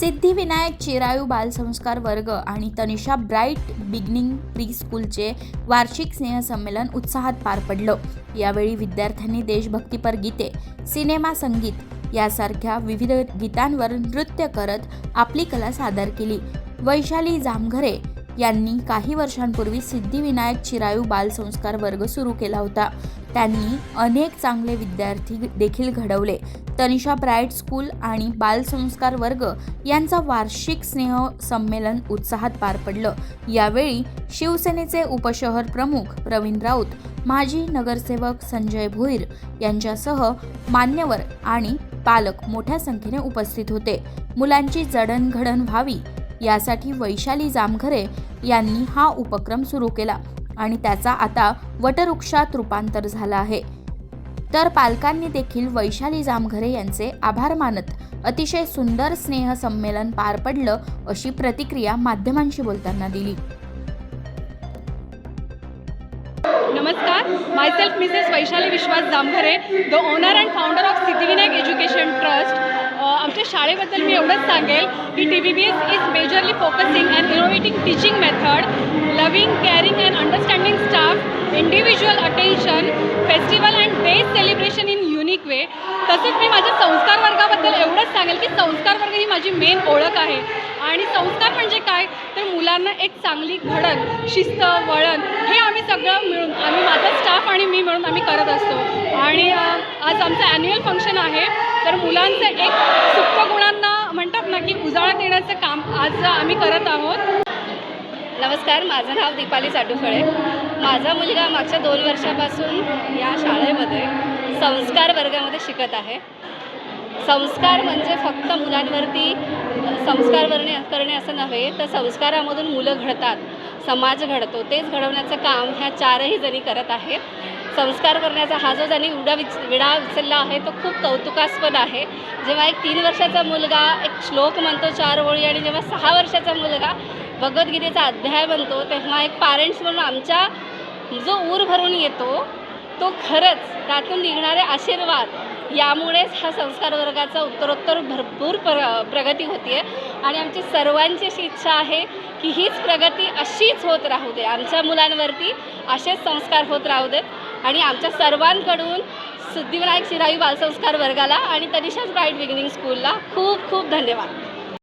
सिद्धिविनायक चिरायू बालसंस्कार वर्ग आणि तनिषा ब्राईट बिगनिंग प्री स्कूलचे वार्षिक स्नेहसंमेलन उत्साहात पार पडलं. यावेळी विद्यार्थ्यांनी देशभक्तीपर गीते सिनेमा संगीत यासारख्या विविध गीतांवर नृत्य करत आपली कला सादर केली. वैशाली जामघरे यांनी काही वर्षांपूर्वी सिद्धिविनायक चिरायू बालसंस्कार वर्ग सुरू केला होता. त्यांनी अनेक चांगले विद्यार्थी देखील घडवले. तनिषा ब्राईट स्कूल आणि बालसंस्कार वर्ग यांचा वार्षिक स्नेह संमेलन उत्साहात पार पडलं. यावेळी शिवसेनेचे उपशहर प्रमुख प्रवीण राऊत माजी नगरसेवक संजय भोईर यांच्यासह मान्यवर आणि पालक मोठ्या संख्येने उपस्थित होते. मुलांची जडणघडण व्हावी यासाठी वैशाली जामघरे यांनी हा उपक्रम सुरू केला. आणि त्याचा आता वटवृक्षात रूपांतर झाला आहे. तर पालकांनी देखील वैशाली जामघरे यांचे आभार मानत अतिशय सुंदर स्नेह संमेलन पार पडलं अशी प्रतिक्रिया माध्यमांशी बोलताना दिली. नमस्कार. Myself missus Vaishali Vishwas Jamghare the owner and founder of Siddhivinayak education trust आमच्या शाळेबद्दल मी एवढंच सांगेल की T B B S is majorly focusing attention festival and days celebration in unique way तसंच मी माझ्या संस्कार वर्गाबद्दल एवढंच सांगेल की संस्कार वर्ग ही माझी मेन ओळख आहे. आणि संस्कार म्हणजे काय? तर मुलांना एक चांगली घडण शिस्त वळण हे आम्ही सगळं मिळून आम्ही माझा स्टाफ आणि मी मिळून आम्ही करत असतो. आणि आज आमचं ॲन्युअल फंक्शन आहे. तर मुलांचं एक सुप्त गुणांना म्हणतात ना की उजाळा देण्याचं काम आज आम्ही करत आहोत. नमस्कार माझं नाव दीपाली चाटुफळे. माझा मुलगा मागच्या दोन वर्षापासून या शाळेमध्ये संस्कार वर्गामध्ये शिकत आहे. संस्कार म्हणजे फक्त मुलांवरती संस्कार करणे करणे असं नव्हे तर संस्कारामधून मुलं घडतात समाज घडतो. तेच घडवण्याचं काम ह्या चारही जणी करत आहेत संस्कार करण्याचा हा जो त्यांनी उडा विच विडा उचलला आहे तो खूप कौतुकास्पद आहे. जेव्हा एक तीन वर्षाचा मुलगा एक श्लोक म्हणतो चार ओळी आणि जेव्हा सहा वर्षाचा मुलगा भगवद्गीतेचा अध्याय बनतो तेव्हा एक पॅरेंट्स म्हणून आमच्या जो ऊर भरून येतो तो खरंच त्यातून निघणारे आशीर्वाद. यामुळेच हा संस्कार वर्गाचा उत्तरोत्तर भरपूर प्र प्रगती होती आहे आणि आमची सर्वांची अशी इच्छा आहे की हीच प्रगती अशीच होत राहू दे. आमच्या मुलांवरती असेच संस्कार होत राहू देत. आणि आमच्या सर्वांकडून सिद्धिविनायक शिराई बालसंस्कार वर्गाला आणि तनिषाच ब्राईट बिगिनिंग स्कूलला खूप खूप धन्यवाद.